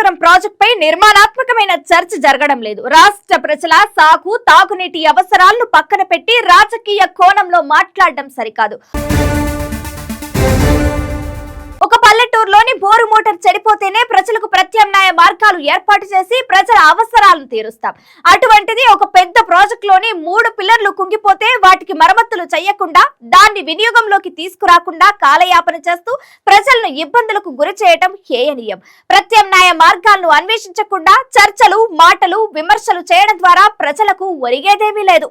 కాళేశ్వరం ప్రాజెక్టుపై నిర్మాణాత్మకమైన చర్చ జరగడం లేదు. రాష్ట్ర ప్రజల సాగు తాగునీటి అవసరాలను పక్కన పెట్టి రాజకీయ కోణంలో మాట్లాడడం సరికాదు. పల్లెటూరులోని బోరు మోటార్ చెడిపోతేనే ప్రజలకు ప్రత్యామ్నాయ మార్గాలు ఏర్పాటు చేసి ప్రజల అవసరాలను తీరుస్తాం. అటువంటిది ఒక పెద్ద ప్రాజెక్టులోని మూడు పిల్లర్లు కుంగిపోతే వాటికి మరమ్మతులు చేయకుండా దాన్ని వినియోగంలోకి తీసుకురాకుండా కాలయాపన చేస్తూ ప్రజలను ఇబ్బందులకు గురి చేయటం హేయనీయం. ప్రత్యామ్నాయ మార్గాలను అన్వేషించకుండా చర్చలు మాటలు విమర్శలు చేయడం ద్వారా ప్రజలకు ఒరిగేదేమీ లేదు.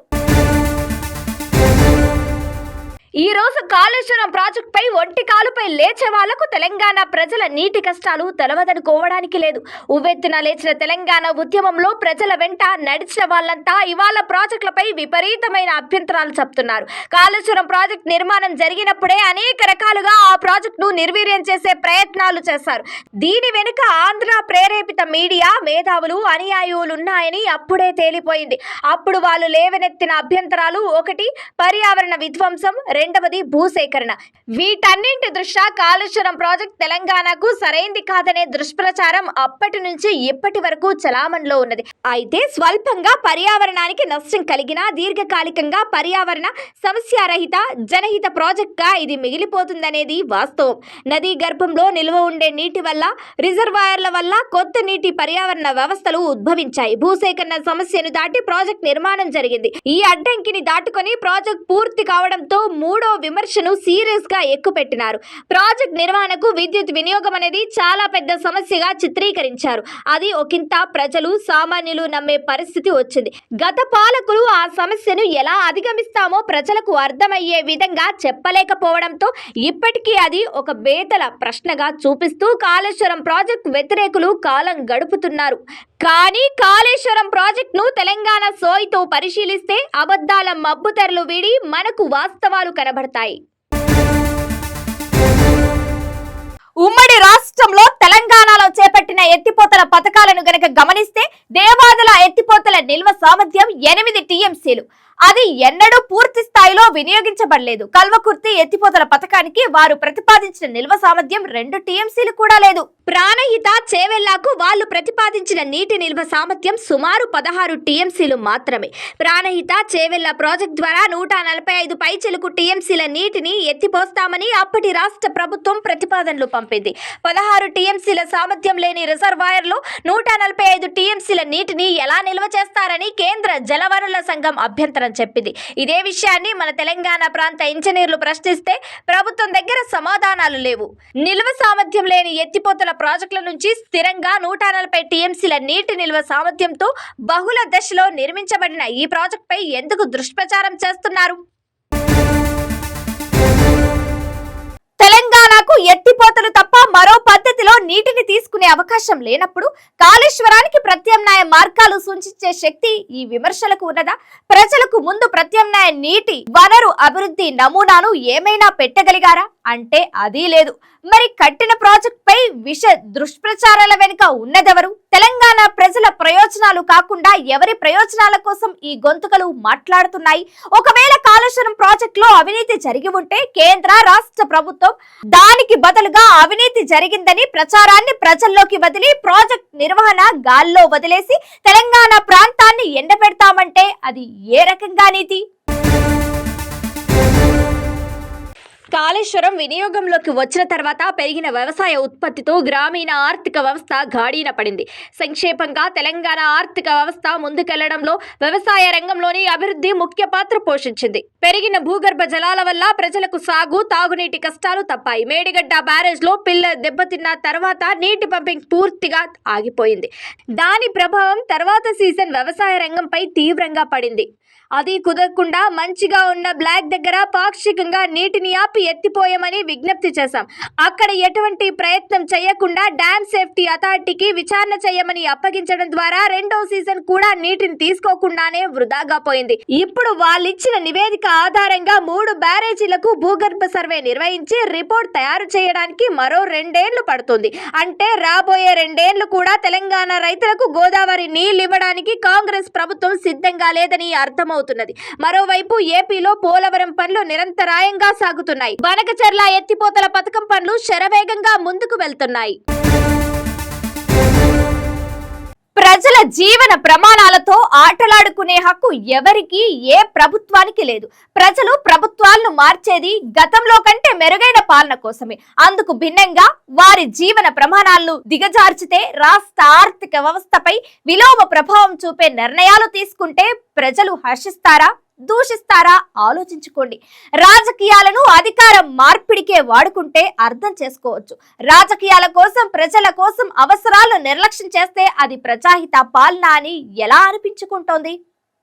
ఈ రోజు కాళేశ్వరం ప్రాజెక్ట్ పై ఒంటి కాలుపై లేచే వాళ్ళకు తెలంగాణ ప్రజల నీటి కష్టాలు తెలవదనుకోవడానికి లేదు. ఉవ్వెత్తున లేచిన తెలంగాణ ఉద్యమంలో ప్రజల వెంట నడిచిన వాళ్ళంతా ఇవాళ ప్రాజెక్టులపై విపరీతమైన అభ్యంతరాలు చెప్తున్నారు. కాళేశ్వరం ప్రాజెక్ట్ నిర్మాణం జరిగినప్పుడే అనేక రకాలుగా ఆ ప్రాజెక్టును నిర్వీర్యం చేసే ప్రయత్నాలు చేశారు. దీని వెనుక ఆంధ్ర ప్రేరేపిత మీడియా మేధావులు అనుయాయులు ఉన్నాయని అప్పుడే తేలిపోయింది. అప్పుడు వాళ్ళు లేవనెత్తిన అభ్యంతరాలు ఒకటి పర్యావరణ విధ్వంసం రెండవది భూసేకరణ. వీటన్నింటి దృష్ట్యా కాళేశ్వరం ప్రాజెక్ట్ తెలంగాణకు సరైంది కాదనే దుష్ప్రచారం అప్పటి నుంచి ఇప్పటి వరకు చలామణిలో ఉన్నది. అయితే స్వల్పంగా పర్యావరణానికి నష్టం కలిగినా దీర్ఘకాలికంగా పర్యావరణ సమస్యారహిత జనహిత ప్రాజెక్ట్గా ఇది మిగిలిపోతుందనేది వాస్తవం. నదీ గర్భంలో నిల్వ ఉండే నీటి వల్ల రిజర్వాయర్ల వల్ల కొత్త నీటి పర్యావరణ వ్యవస్థలు ఉద్భవించాయి. భూసేకరణ సమస్యను దాటి ప్రాజెక్ట్ నిర్మాణం జరిగింది. ఈ అడ్డంకిని దాటుకొని ప్రాజెక్ట్ పూర్తి కావడంతో మూడో విమర్శను సీరియస్గా ఎక్కుపెట్టినారు. ప్రాజెక్ట్ నిర్వహణకు విద్యుత్ వినియోగం అనేది చాలా పెద్ద సమస్యగా చిత్రీకరించారు. అది ఒకంత ప్రజలు సామాన్యులు నమ్మే పరిస్థితి వచ్చింది. గత పాలకులు ఆ సమస్యను ఎలా అధిగమిస్తామో ప్రజలకు అర్థమయ్యే విధంగా చెప్పలేకపోవడంతో ఇప్పటికీ అది ఒక బేతల ప్రశ్నగా చూపిస్తూ కాళేశ్వరం ప్రాజెక్ట్ వ్యతిరేకులు కాల గడుపుతున్నారు. కానీ కాళేశ్వరం ప్రాజెక్టును తెలంగాణ సోయితో పరిశీలిస్తే అబద్ధాల మబ్బుతెరలు వీడి మనకు వాస్తవాలు కనబడతాయి. ఉమ్మడి రాష్ట్రంలో తెలంగాణలో చేపట్టిన ఎత్తిపోతల పథకాలను గనక గమనిస్తే దేవాదుల ఎత్తిపోతల నిల్వ సామర్థ్యం ఎనిమిది టీఎంసీలు. అది ఎన్నడూ పూర్తి స్థాయిలో వినియోగించబడలేదు. కల్వకుర్తి ఎత్తిపోతల పథకానికి వారు ప్రతిపాదించిన నిల్వ సామర్థ్యం రెండు టీఎంసీలు కూడా లేదు. ప్రాణహిత చేవెళ్ళకు వాళ్ళు ప్రతిపాదించిన నీటి నిల్వ సామర్థ్యం సుమారు పదహారు టీఎంసీలు మాత్రమే. ప్రాణహిత చేవెళ్ళ ప్రాజెక్ట్ ద్వారా నూట నలభై ఐదు పైచెలకు టీఎంసీల నీటిని ఎత్తిపోస్తామని అప్పటి రాష్ట్ర ప్రభుత్వం ప్రతిపాదనలు పంపింది. పదహారు టీఎంసీల సామర్థ్యం లేని రిజర్వాయర్లో నూట నలభై ఐదు టీఎంసీల నీటిని ఎలా నిల్వ చేస్తారని కేంద్ర జలవనరుల సంఘం అభ్యంతరం చెప్పింది. ఇదే విషయాన్ని మన తెలంగాణ ప్రాంత ఇంజనీర్లు ప్రశ్నిస్తే ప్రభుత్వం దగ్గర సమాధానాలు లేవు. నిల్వ సామర్థ్యం లేని ఎత్తిపోతల ప్రాజెక్టుల నుంచి స్థిరంగా నూట నలభై టీఎంసీల నీటి నిల్వ సామర్థ్యంతో బహుళ దశలో నిర్మించబడిన ఈ ప్రాజెక్టుపై ఎందుకు దుష్ప్రచారం చేస్తున్నారు? తెలంగాణకు ఎత్తిపోతలు తప్ప మరో పద్ధతిలో నీటిని తీసుకునే అవకాశం లేనప్పుడు కాళేశ్వరానికి ప్రత్యామ్నాయ మార్గాలు సూచించే శక్తి ఈ విమర్శలకు ఉన్నదా? ప్రజలకు ముందు ప్రత్యామ్నాయ నీటి వనరు అభివృద్ధి నమూనాను ఏమైనా పెట్టగలిగారా? అంటే అది లేదు. మరి కట్టిన ప్రాజెక్ట్ పై విష దుష్ప్రచారాల వెనుక ఉన్నదెవరు? తెలంగాణ ప్రజల ప్రయోజనాలు కాకుండా ఎవరి ప్రయోజనాల కోసం ఈ గొంతుకలు మాట్లాడుతున్నాయి? ఒకవేళ కాళేశ్వరం ప్రాజెక్ట్లో అవినీతి జరిగి ఉంటే కేంద్ర రాష్ట్ర ప్రభుత్వం దానికి బదులుగా అవినీతి జరిగిందని ప్రచారాన్ని ప్రజల్లోకి వదిలి ప్రాజెక్ట్ నిర్వహణ గాల్లో వదిలేసి తెలంగాణ ప్రాంతాన్ని ఎండబెడతామంటే అది ఏ రకంగా నీతి? కాళేశ్వరం వినియోగంలోకి వచ్చిన తర్వాత పెరిగిన వ్యవసాయ ఉత్పత్తితో గ్రామీణ ఆర్థిక వ్యవస్థ గాడిన పడింది. సంక్షేపంగా తెలంగాణ ఆర్థిక వ్యవస్థ ముందుకెళ్ళడంలో వ్యవసాయ రంగంలోని అభివృద్ధి ముఖ్య పాత్ర పోషించింది. పెరిగిన భూగర్భ జలాల వల్ల ప్రజలకు సాగు తాగునీటి కష్టాలు తప్పాయి. మేడిగడ్డ బ్యారేజ్లో పిల్ల దెబ్బతిన్న తర్వాత నీటి పంపింగ్ పూర్తిగా ఆగిపోయింది. దాని ప్రభావం తర్వాత సీజన్ వ్యవసాయ రంగంపై తీవ్రంగా పడింది. అది కుదరకుండా మంచిగా ఉన్న బ్లాక్ దగ్గర పాక్షికంగా నీటిని ఆపి ఎత్తిపోయామని విజ్ఞప్తి చేశాం. అక్కడ ఎటువంటి ప్రయత్నం చేయకుండా డ్యామ్ సేఫ్టీ అథారిటీకి విచారణ చేయమని అప్పగించడం ద్వారా రెండో సీజన్ కూడా నీటిని తీసుకోకుండానే వృధాగా పోయింది. ఇప్పుడు వాళ్ళిచ్చిన నివేదిక ఆధారంగా మూడు బ్యారేజీలకు భూగర్భ సర్వే నిర్వహించి రిపోర్ట్ తయారు చేయడానికి మరో రెండేళ్ళు పడుతుంది. అంటే రాబోయే రెండేళ్ళు కూడా తెలంగాణ రైతులకు గోదావరి నీళ్ళు ఇవ్వడానికి కాంగ్రెస్ ప్రభుత్వం సిద్ధంగా లేదని అవుతున్నది. మరోవైపు ఏపీలో పోలవరం పనులు నిరంతరాయంగా సాగుతున్నాయి. బనకచర్ల ఎత్తిపోతల పథకం పనులు శరవేగంగా ముందుకు వెళ్తున్నాయి. ప్రజల జీవన ప్రమాణాలతో ఆటలాడుకునే హక్కు ఎవరికి ఏ ప్రభుత్వానికి లేదు. ప్రజలు ప్రభుత్వాలను మార్చేది గతంలో కంటే మెరుగైన పాలన కోసమే. అందుకు భిన్నంగా వారి జీవన ప్రమాణాలను దిగజార్చితే రాష్ట్ర ఆర్థిక వ్యవస్థపై విలోమ ప్రభావం చూపే నిర్ణయాలు తీసుకుంటే ప్రజలు హర్షిస్తారా దూషిస్తారా ఆలోచించుకోండి. రాజకీయాలను అధికారం మార్పిడికే వాడుకుంటే అర్థం చేసుకోవచ్చు. రాజకీయాల కోసం ప్రజల కోసం అవసరాలు నిర్లక్ష్యం చేస్తే అది ప్రజాహిత పాలన అని ఎలా అనిపించుకుంటోంది?